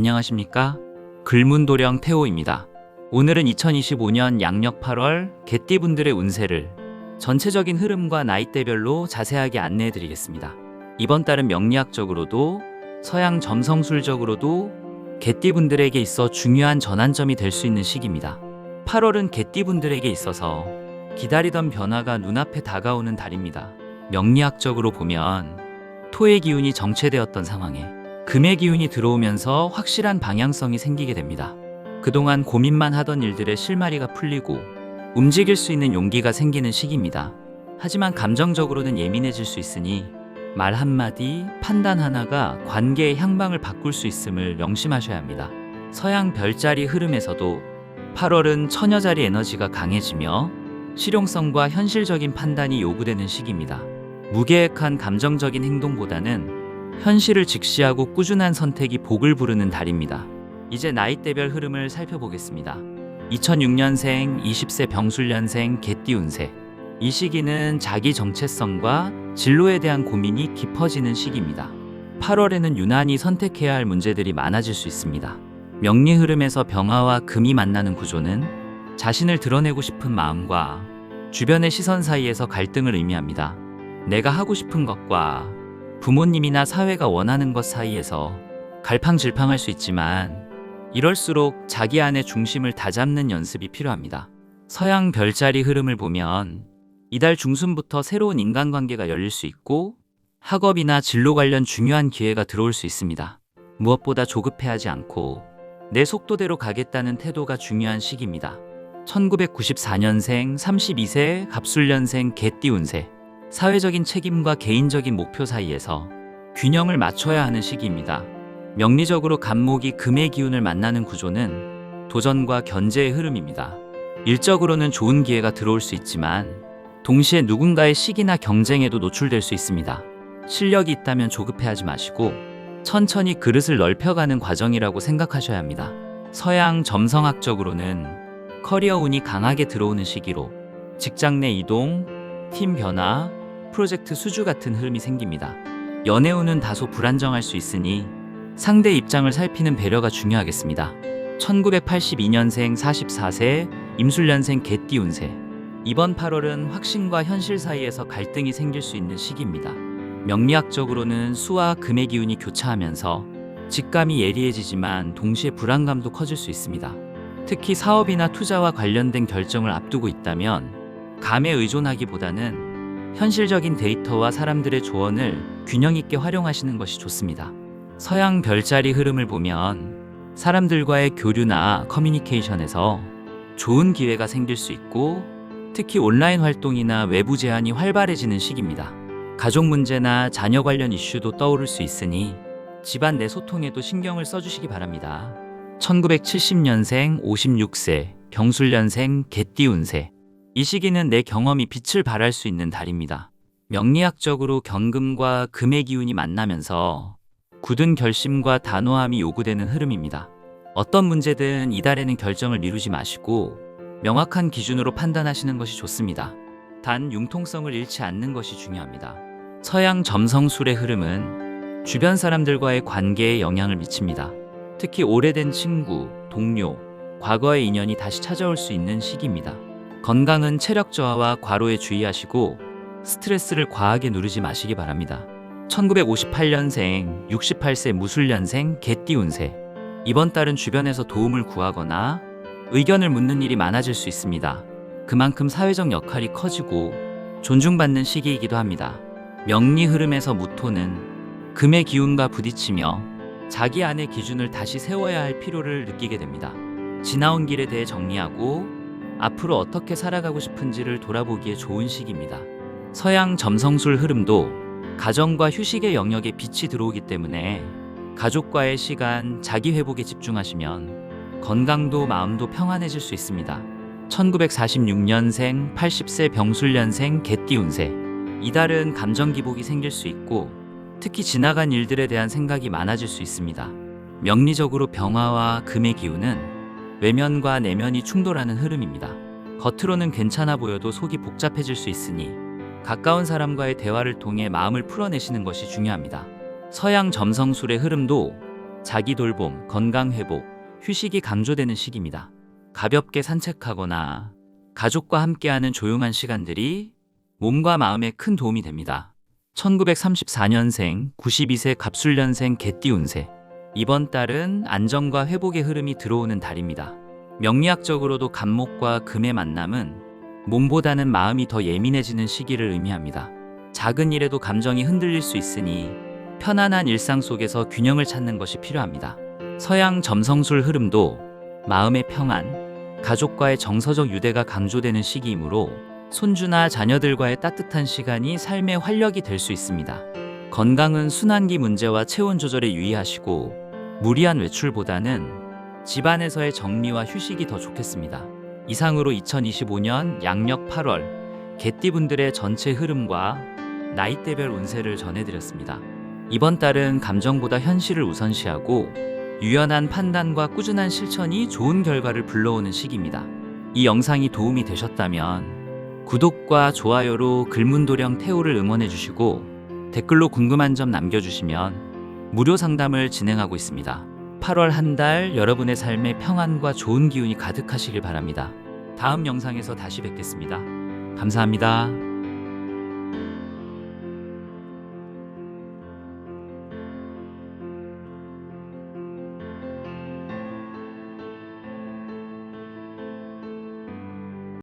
안녕하십니까? 글문도령 태호입니다. 오늘은 2025년 양력 8월 개띠분들의 운세를 전체적인 흐름과 나이대별로 자세하게 안내해 드리겠습니다. 이번 달은 명리학적으로도 서양 점성술적으로도 개띠분들에게 있어 중요한 전환점이 될 수 있는 시기입니다. 8월은 개띠분들에게 있어서 기다리던 변화가 눈앞에 다가오는 달입니다. 명리학적으로 보면 토의 기운이 정체되었던 상황에 금의 기운이 들어오면서 확실한 방향성이 생기게 됩니다. 그동안 고민만 하던 일들의 실마리가 풀리고 움직일 수 있는 용기가 생기는 시기입니다. 하지만 감정적으로는 예민해질 수 있으니 말 한마디, 판단 하나가 관계의 향방을 바꿀 수 있음을 명심하셔야 합니다. 서양 별자리 흐름에서도 8월은 처녀자리 에너지가 강해지며 실용성과 현실적인 판단이 요구되는 시기입니다. 무계획한 감정적인 행동보다는 현실을 직시하고 꾸준한 선택이 복을 부르는 달입니다. 이제 나이대별 흐름을 살펴보겠습니다. 2006년생, 20세 병술년생 개띠운세. 이 시기는 자기 정체성과 진로에 대한 고민이 깊어지는 시기입니다. 8월에는 유난히 선택해야 할 문제들이 많아질 수 있습니다. 명리 흐름에서 병화와 금이 만나는 구조는 자신을 드러내고 싶은 마음과 주변의 시선 사이에서 갈등을 의미합니다. 내가 하고 싶은 것과 부모님이나 사회가 원하는 것 사이에서 갈팡질팡할 수 있지만 이럴수록 자기 안의 중심을 다 잡는 연습이 필요합니다. 서양 별자리 흐름을 보면 이달 중순부터 새로운 인간관계가 열릴 수 있고 학업이나 진로 관련 중요한 기회가 들어올 수 있습니다. 무엇보다 조급해하지 않고 내 속도대로 가겠다는 태도가 중요한 시기입니다. 1994년생 32세 갑술년생 개띠운세 사회적인 책임과 개인적인 목표 사이에서 균형을 맞춰야 하는 시기입니다. 명리적으로 간목이 금의 기운을 만나는 구조는 도전과 견제의 흐름입니다. 일적으로는 좋은 기회가 들어올 수 있지만 동시에 누군가의 시기나 경쟁에도 노출될 수 있습니다. 실력이 있다면 조급해하지 마시고 천천히 그릇을 넓혀가는 과정이라고 생각하셔야 합니다. 서양 점성학적으로는 커리어 운이 강하게 들어오는 시기로 직장 내 이동, 팀 변화, 프로젝트 수주 같은 흐름이 생깁니다. 연애 운은 다소 불안정할 수 있으니 상대 입장을 살피는 배려가 중요하겠습니다. 1982년생 44세 임술년생 개띠 운세 이번 8월은 확신과 현실 사이에서 갈등이 생길 수 있는 시기입니다. 명리학적으로는 수와 금의 기운이 교차하면서 직감이 예리해지지만 동시에 불안감도 커질 수 있습니다. 특히 사업이나 투자와 관련된 결정을 앞두고 있다면 감에 의존하기보다는 현실적인 데이터와 사람들의 조언을 균형 있게 활용하시는 것이 좋습니다. 서양 별자리 흐름을 보면 사람들과의 교류나 커뮤니케이션에서 좋은 기회가 생길 수 있고 특히 온라인 활동이나 외부 제한이 활발해지는 시기입니다. 가족 문제나 자녀 관련 이슈도 떠오를 수 있으니 집안 내 소통에도 신경을 써주시기 바랍니다. 1970년생 56세 경술년생 개띠운세 이 시기는 내 경험이 빛을 발할 수 있는 달입니다. 명리학적으로 경금과 금의 기운이 만나면서 굳은 결심과 단호함이 요구되는 흐름입니다. 어떤 문제든 이달에는 결정을 미루지 마시고 명확한 기준으로 판단하시는 것이 좋습니다. 단 융통성을 잃지 않는 것이 중요합니다. 서양 점성술의 흐름은 주변 사람들과의 관계에 영향을 미칩니다. 특히 오래된 친구, 동료, 과거의 인연이 다시 찾아올 수 있는 시기입니다. 건강은 체력 저하와 과로에 주의하시고 스트레스를 과하게 누르지 마시기 바랍니다. 1958년생, 68세 무술년생 개띠운세. 이번 달은 주변에서 도움을 구하거나 의견을 묻는 일이 많아질 수 있습니다. 그만큼 사회적 역할이 커지고 존중받는 시기이기도 합니다. 명리 흐름에서 무토는 금의 기운과 부딪히며 자기 안의 기준을 다시 세워야 할 필요를 느끼게 됩니다. 지나온 길에 대해 정리하고 앞으로 어떻게 살아가고 싶은지를 돌아보기에 좋은 시기입니다. 서양 점성술 흐름도 가정과 휴식의 영역에 빛이 들어오기 때문에 가족과의 시간, 자기 회복에 집중하시면 건강도 마음도 평안해질 수 있습니다. 1946년생 80세 병술년생 개띠운세 이달은 감정 기복이 생길 수 있고 특히 지나간 일들에 대한 생각이 많아질 수 있습니다. 명리적으로 병화와 금의 기운은 외면과 내면이 충돌하는 흐름입니다. 겉으로는 괜찮아 보여도 속이 복잡해질 수 있으니 가까운 사람과의 대화를 통해 마음을 풀어내시는 것이 중요합니다. 서양 점성술의 흐름도 자기 돌봄, 건강 회복, 휴식이 강조되는 시기입니다. 가볍게 산책하거나 가족과 함께하는 조용한 시간들이 몸과 마음에 큰 도움이 됩니다. 1934년생, 92세 갑술년생 개띠 운세. 이번 달은 안정과 회복의 흐름이 들어오는 달입니다. 명리학적으로도 간목과 금의 만남은 몸보다는 마음이 더 예민해지는 시기를 의미합니다. 작은 일에도 감정이 흔들릴 수 있으니 편안한 일상 속에서 균형을 찾는 것이 필요합니다. 서양 점성술 흐름도 마음의 평안, 가족과의 정서적 유대가 강조되는 시기이므로 손주나 자녀들과의 따뜻한 시간이 삶의 활력이 될 수 있습니다. 건강은 순환기 문제와 체온 조절에 유의하시고 무리한 외출보다는 집안에서의 정리와 휴식이 더 좋겠습니다. 이상으로 2025년 양력 8월 개띠분들의 전체 흐름과 나이대별 운세를 전해드렸습니다. 이번 달은 감정보다 현실을 우선시하고 유연한 판단과 꾸준한 실천이 좋은 결과를 불러오는 시기입니다. 이 영상이 도움이 되셨다면 구독과 좋아요로 글문도령 태호를 응원해 주시고 댓글로 궁금한 점 남겨주시면 무료 상담을 진행하고 있습니다. 8월 한 달 여러분의 삶에 평안과 좋은 기운이 가득하시길 바랍니다. 다음 영상에서 다시 뵙겠습니다. 감사합니다.